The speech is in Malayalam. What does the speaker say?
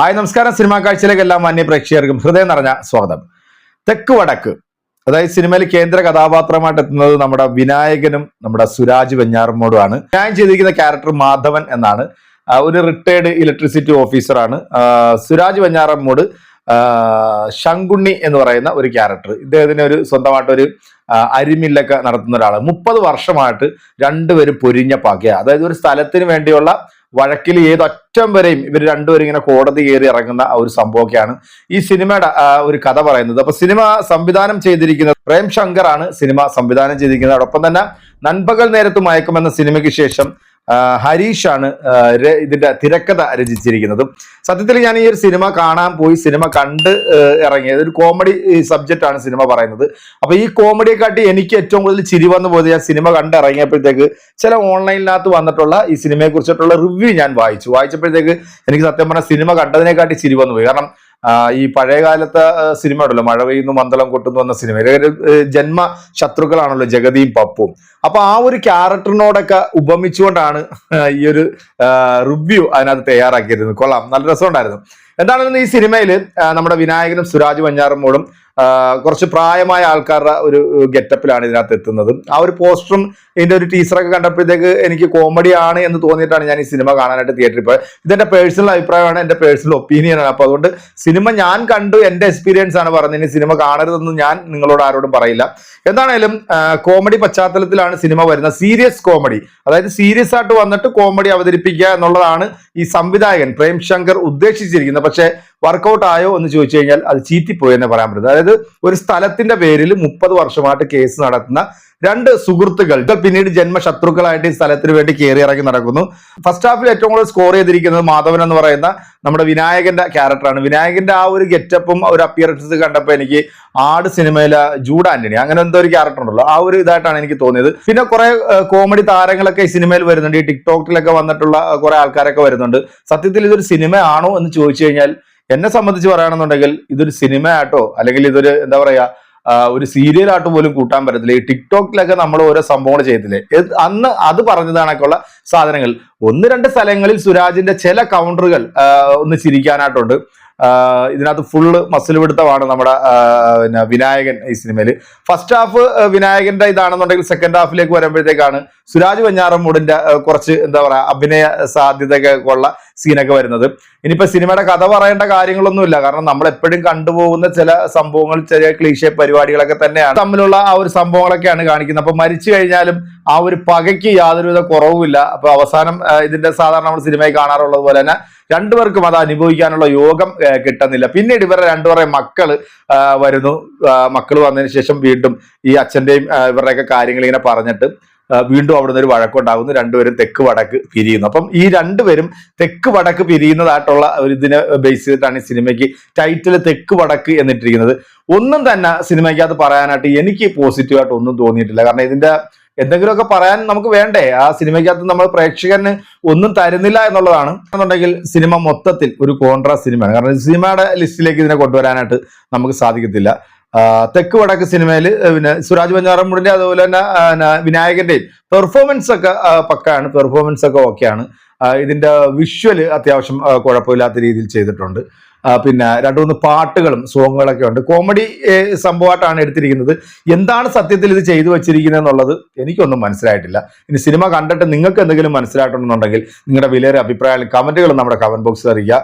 ഹായ് നമസ്കാരം. സിനിമാ കാഴ്ചയിലേക്ക് എല്ലാ മാന്യ പ്രേക്ഷകർക്കും ഹൃദയം നിറഞ്ഞ സ്വാഗതം. തെക്ക് വടക്ക് അതായത് സിനിമയിൽ കേന്ദ്ര കഥാപാത്രമായിട്ട് എത്തുന്നത് നമ്മുടെ വിനായകനും നമ്മുടെ സുരാജ് വെഞ്ഞാറമ്മോടുമാണ്. ഞാൻ ചെയ്തിരിക്കുന്ന ക്യാരക്ടർ മാധവൻ എന്നാണ്. ഒരു റിട്ടയർഡ് ഇലക്ട്രിസിറ്റി ഓഫീസറാണ് സുരാജ് വെഞ്ഞാറമ്മോട് ശങ്കുണ്ണി എന്ന് പറയുന്ന ഒരു ക്യാരക്ടർ. ഇദ്ദേഹത്തിന് ഒരു സ്വന്തമായിട്ട് ഒരു അരിമില്ലൊക്കെ നടത്തുന്ന ഒരാൾ മുപ്പത് വർഷമായിട്ട് രണ്ടുപേരും പൊരിഞ്ഞ പകയ. അതായത് ഒരു സ്ഥലത്തിന് വേണ്ടിയുള്ള വഴക്കിൽ ഏതൊറ്റം വരെയും ഇവർ രണ്ടുപേരും ഇങ്ങനെ കോടതി കയറി ഇറങ്ങുന്ന ഒരു സംഭവമൊക്കെയാണ് ഈ സിനിമയുടെ ഒരു കഥ പറയുന്നത്. അപ്പൊ സിനിമ സംവിധാനം ചെയ്തിരിക്കുന്നത് പ്രേം ശങ്കർ ആണ് സിനിമ സംവിധാനം ചെയ്തിരിക്കുന്നത്. അതോടൊപ്പം തന്നെ നൻപകൽ നേരത്ത് മയക്കുമെന്ന സിനിമയ്ക്ക് ശേഷം ഹരീഷാണ് ആണ് ഇതിന്റെ തിരക്കഥ രചിച്ചിരിക്കുന്നത്. സത്യത്തിൽ ഞാൻ ഈ ഒരു സിനിമ കാണാൻ പോയി സിനിമ കണ്ട് ഇറങ്ങിയത് ഒരു കോമഡി സബ്ജക്റ്റ് ആണ് സിനിമ പറയുന്നത്. അപ്പൊ ഈ കോമഡിയെക്കാട്ടി എനിക്ക് ഏറ്റവും കൂടുതൽ ചിരി വന്നു പോയത് ഞാൻ സിനിമ കണ്ട് ഇറങ്ങിയപ്പോഴത്തേക്ക് ചില ഓൺലൈനിനകത്ത് വന്നിട്ടുള്ള ഈ സിനിമയെ കുറിച്ചിട്ടുള്ള റിവ്യൂ ഞാൻ വായിച്ചു. വായിച്ചപ്പോഴത്തേക്ക് എനിക്ക് സത്യം പറഞ്ഞാൽ സിനിമ കണ്ടതിനെക്കാട്ടി ചിരി വന്നു പോയി. കാരണം ഈ പഴയ കാലത്തെ ആ, സിനിമ ഉണ്ടല്ലോ മഴ പെയ്യുന്നു മന്ദളം കൊട്ടുന്നു എന്ന സിനിമ. ജന്മ ശത്രുക്കളാണല്ലോ ജഗതിയും പപ്പും അപ്പൊ ആ ഒരു ക്യാരക്ടറിനോടൊക്കെ ഉപമിച്ചുകൊണ്ടാണ് ഈ ഒരു റിവ്യൂ അതിനകത്ത് തയ്യാറാക്കിയിരുന്നത്. കൊള്ളാം നല്ല രസമുണ്ടായിരുന്നു. എന്താണെങ്കിലും ഈ സിനിമയിൽ നമ്മുടെ വിനായകനും സുരാജ് വഞ്ഞാറും ആ, കുറച്ച് പ്രായമായ ആൾക്കാരുടെ ഒരു ഗെറ്റപ്പിലാണ് ഇതിനകത്ത് എത്തുന്നത്. ആ ഒരു പോസ്റ്ററും ഇതിന്റെ ഒരു ടീച്ചറൊക്കെ കണ്ടപ്പോഴത്തേക്ക് എനിക്ക് കോമഡി ആണ് എന്ന് തോന്നിയിട്ടാണ് ഞാൻ ഈ സിനിമ കാണാനായിട്ട് തിയേറ്ററിൽ പോയത്. ഇതെന്റെ പേഴ്സണൽ അഭിപ്രായമാണ് എന്റെ പേഴ്സണൽ ഒപ്പീനിയൻ ആണ്. അപ്പൊ അതുകൊണ്ട് സിനിമ ഞാൻ കണ്ടു എന്റെ എക്സ്പീരിയൻസ് ആണ് പറഞ്ഞത്. ഇനി സിനിമ കാണരുതെന്ന് ഞാൻ നിങ്ങളോട് ആരോടും പറയില്ല. എന്താണേലും കോമഡി പശ്ചാത്തലത്തിലാണ് സിനിമ വരുന്നത്. സീരിയസ് കോമഡി അതായത് സീരിയസ് ആയിട്ട് വന്നിട്ട് കോമഡി അവതരിപ്പിക്കുക എന്നുള്ളതാണ് ഈ സംവിധായകൻ പ്രേം ശങ്കർ ഉദ്ദേശിച്ചിരിക്കുന്നത്. പക്ഷേ വർക്കൗട്ട് ആയോ എന്ന് ചോദിച്ചു കഴിഞ്ഞാൽ അത് ചീറ്റിപ്പോയി എന്ന് പറയാൻ പറ്റും അതായത് ഒരു സ്ഥലത്തിന്റെ പേരിൽ മുപ്പത് വർഷമായിട്ട് കേസ് നടത്തുന്ന രണ്ട് സുഹൃത്തുക്കൾ പിന്നീട് ജന്മശത്രുക്കളായിട്ട് ഈ സ്ഥലത്തിന് വേണ്ടി കയറി ഇറങ്ങി നടക്കുന്നു. ഫസ്റ്റ് ഹാഫിൽ ഏറ്റവും കൂടുതൽ സ്കോർ ചെയ്തിരിക്കുന്നത് മാധവൻ എന്ന് പറയുന്ന നമ്മുടെ വിനായകന്റെ ക്യാരക്ടറാണ് വിനായകന്റെ ആ ഒരു ഗെറ്റപ്പും ഒരു അപ്പിയറൻസ് കണ്ടപ്പോൾ എനിക്ക് ആട് സിനിമയിലെ ജൂഡ് ആന്റണി അങ്ങനെ എന്തോ ഒരു ക്യാരക്ടർ ഉണ്ടല്ലോ. ആ ഒരു ഇതായിട്ടാണ് എനിക്ക് തോന്നിയത്. പിന്നെ കുറെ കോമഡി താരങ്ങളൊക്കെ ഈ സിനിമയിൽ വരുന്നുണ്ട്. ഈ ടിക്ടോക്കിലൊക്കെ വന്നിട്ടുള്ള കുറെ ആൾക്കാരൊക്കെ വരുന്നുണ്ട്. സത്യത്തിൽ ഇതൊരു സിനിമയാണോ എന്ന് ചോദിച്ചു കഴിഞ്ഞാൽ എന്നെ സംബന്ധിച്ച് പറയുകയാണെന്നുണ്ടെങ്കിൽ ഇതൊരു സിനിമ ആട്ടോ അല്ലെങ്കിൽ ഇതൊരു എന്താ പറയാ ഒരു സീരിയൽ ആയിട്ട് പോലും കൂട്ടാൻ പറ്റത്തില്ല. ഈ ടിക്ടോക്കിലൊക്കെ നമ്മൾ ഓരോ സംഭവങ്ങൾ ചെയ്തില്ലേ അന്ന് അത് പറഞ്ഞതാണൊക്കെയുള്ള സാധനങ്ങൾ. ഒന്ന് രണ്ട് സ്ഥലങ്ങളിൽ സുരാജിന്റെ ചില കൗണ്ടറുകൾ ഒന്ന് ചിരിക്കാനായിട്ടുണ്ട്. ഇതിനകത്ത് ഫുള്ള് മസിൽ പിടുത്തമാണ് നമ്മുടെ പിന്നെ വിനായകൻ ഈ സിനിമയിൽ ഫസ്റ്റ് ഹാഫ് വിനായകന്റെ ഇതാണെന്നുണ്ടെങ്കിൽ സെക്കൻഡ് ഹാഫിലേക്ക് വരുമ്പോഴത്തേക്കാണ് സുരാജ് വെഞ്ഞാറമ്മൂടിന്റെ കുറച്ച് എന്താ പറയാ അഭിനയ സാധ്യതയൊക്കെ ഉള്ള സീനൊക്കെ വരുന്നത്. ഇനിയിപ്പോ സിനിമയുടെ കഥ പറയേണ്ട കാര്യങ്ങളൊന്നുമില്ല. കാരണം നമ്മൾ എപ്പോഴും കണ്ടുപോകുന്ന ചില സംഭവങ്ങൾ ചെറിയ ക്ലീശ പരിപാടികളൊക്കെ തന്നെയാണ്. തമ്മിലുള്ള ആ ഒരു സംഭവങ്ങളൊക്കെയാണ് കാണിക്കുന്നത്. അപ്പൊ മരിച്ചു കഴിഞ്ഞാലും ആ ഒരു പകയ്ക്ക് യാതൊരുവിധ കുറവുമില്ല. അപ്പൊ അവസാനം ഇതിന്റെ സാധാരണ നമ്മൾ സിനിമയിൽ കാണാറുള്ളത് പോലെ തന്നെ രണ്ടുപേർക്കും അത് അനുഭവിക്കാനുള്ള യോഗം കിട്ടുന്നില്ല. പിന്നീട് ഇവരുടെ രണ്ടുപേരുടെ മക്കൾ വരുന്നു. മക്കൾ വന്നതിന് ശേഷം വീണ്ടും ഈ അച്ഛന്റെയും ഇവരുടെയൊക്കെ കാര്യങ്ങൾ ഇങ്ങനെ പറഞ്ഞിട്ട് വീണ്ടും വീണ്ടും അവിടുന്ന് ഒരു വഴക്കുണ്ടാകുന്നു. രണ്ടുപേരും തെക്ക് വടക്ക് പിരിയുന്നു. അപ്പം ഈ രണ്ടുപേരും തെക്ക് വടക്ക് പിരിയുന്നതായിട്ടുള്ള ഒരു ഇതിനെ ബേസ് ചെയ്തിട്ടാണ് ഈ സിനിമയ്ക്ക് ടൈറ്റിൽ തെക്ക് വടക്ക് എന്നിട്ടിരിക്കുന്നത്. ഒന്നും തന്നെ സിനിമയ്ക്കകത്ത് പറയാനായിട്ട് എനിക്ക് പോസിറ്റീവായിട്ട് ഒന്നും തോന്നിയിട്ടില്ല. കാരണം ഇതിന്റെ എന്തെങ്കിലുമൊക്കെ പറയാൻ നമുക്ക് വേണ്ടേ? ആ സിനിമയ്ക്കകത്ത് നമ്മൾ പ്രേക്ഷകന് ഒന്നും തരുന്നില്ല എന്നുള്ളതാണ്. എന്നുണ്ടെങ്കിൽ സിനിമ മൊത്തത്തിൽ ഒരു കോൺട്രാ സിനിമയാണ്. കാരണം സിനിമയുടെ ലിസ്റ്റിലേക്ക് ഇതിനെ കൊണ്ടുവരാനായിട്ട് നമുക്ക് സാധിക്കത്തില്ല. തെക്ക് വടക്ക് സിനിമയിൽ പിന്നെ സുരാജ് പഞ്ചാറമ്മൂടിന്റെ അതുപോലെ തന്നെ വിനായകന്റെയും പെർഫോമൻസ് ഒക്കെ പക്കാണ്. പെർഫോമൻസ് ഒക്കെ ഓക്കെയാണ് ഇതിന്റെ വിഷ്വൽ അത്യാവശ്യം കുഴപ്പമില്ലാത്ത രീതിയിൽ ചെയ്തിട്ടുണ്ട്. പിന്നെ രണ്ടു മൂന്ന് പാട്ടുകളും സോങ്ങുകളൊക്കെ ഉണ്ട്. കോമഡി സംഭവമായിട്ടാണ് എടുത്തിരിക്കുന്നത്. എന്താണ് സത്യത്തിൽ ഇത് ചെയ്തു വെച്ചിരിക്കുന്നത് എന്നുള്ളത് എനിക്കൊന്നും മനസ്സിലായിട്ടില്ല. ഇനി സിനിമ കണ്ടിട്ട് നിങ്ങൾക്ക് എന്തെങ്കിലും മനസ്സിലായിട്ടുണ്ടെന്നുണ്ടെങ്കിൽ നിങ്ങളുടെ വിലയേറെ അഭിപ്രായങ്ങളും കമന്റുകളും നമ്മുടെ കമന്റ് ബോക്സിൽ അറിയിക്കുക.